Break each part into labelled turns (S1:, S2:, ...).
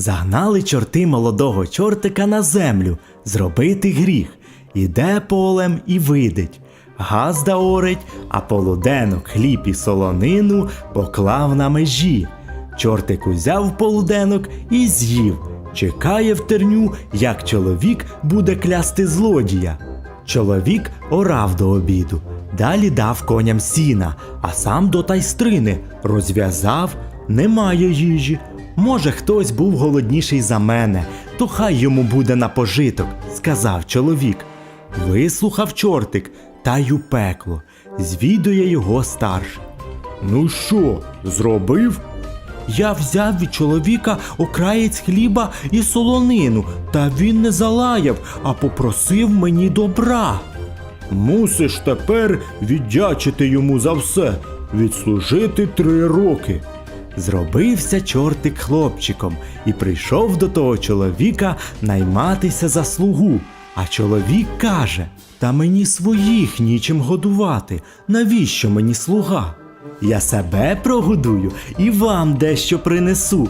S1: Загнали чорти молодого чортика на землю зробити гріх. Іде полем і видить. Газда орить, а полуденок хліб і солонину поклав на межі. Чортик узяв полуденок і з'їв. Чекає в терню, як чоловік буде клясти злодія. Чоловік орав до обіду, далі дав коням сіна, а сам до тайстрини розв'язав, немає їжі. Може, хтось був голодніший за мене, то хай йому буде на пожиток, сказав чоловік. Вислухав чортик та й у пекло, звідує його старший. Ну що, зробив? Я взяв від чоловіка окраєць хліба і солонину, та він не залаяв, а попросив мені добра. Мусиш тепер віддячити йому за все, відслужити три роки. Зробився чортик хлопчиком і прийшов до того чоловіка найматися за слугу. А чоловік каже: Та мені своїх нічим годувати. Навіщо мені слуга? Я себе прогодую і вам дещо принесу.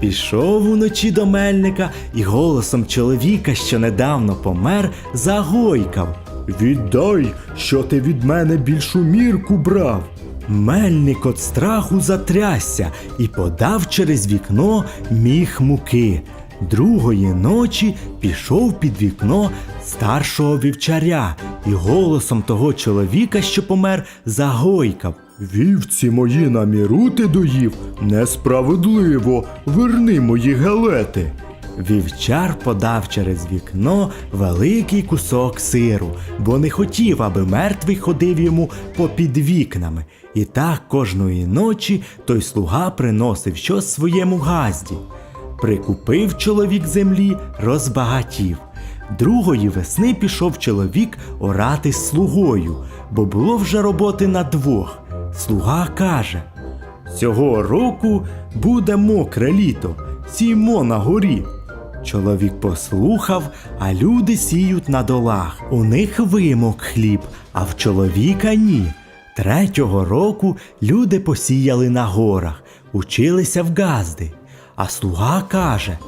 S1: Пішов уночі до мельника і голосом чоловіка, що недавно помер, загойкав. Віддай, що ти від мене більшу мірку брав. Мельник от страху затрясся і подав через вікно міх муки. Другої ночі пішов під вікно старшого вівчаря і голосом того чоловіка, що помер, загойкав. Вівці мої на ти доїв, несправедливо, верни мої галети. Вівчар подав через вікно великий кусок сиру, бо не хотів, аби мертвий ходив йому попід вікнами. І так кожної ночі той слуга приносив щось своєму газді. Прикупив чоловік землі, розбагатів. Другої весни пішов чоловік орати з слугою, бо було вже роботи на двох. Слуга каже: Цього року буде мокре літо, сіймо на горі. Чоловік послухав, а люди сіють на долах. У них вимок хліб, а в чоловіка ні. Третього року люди посіяли на горах, училися в газди. А слуга каже: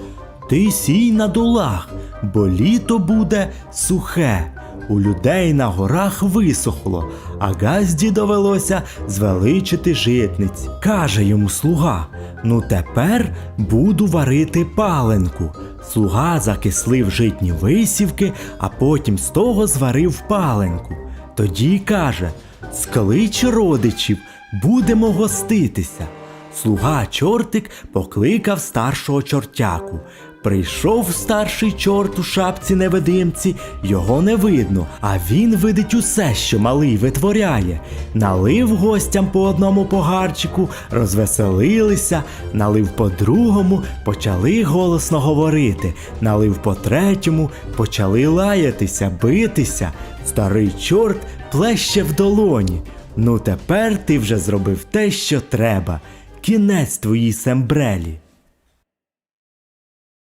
S1: Ти сій на долах, бо літо буде сухе. У людей на горах висохло, а газді довелося звеличити житниць. Каже йому слуга: Ну тепер буду варити паленку. Слуга закислив житні висівки, а потім з того зварив паленку. Тоді каже: Склич родичів, будемо гоститися. Слуга чортик покликав старшого чортяку. Прийшов старший чорт у шапці невидимці, його не видно, а він видить усе, що малий витворяє. Налив гостям по одному погарчику, розвеселилися, налив по другому, почали голосно говорити, налив по третьому, почали лаятися, битися. Старий чорт плеще в долоні. Ну тепер ти вже зробив те, що треба. Кінець твоїй сембрелі.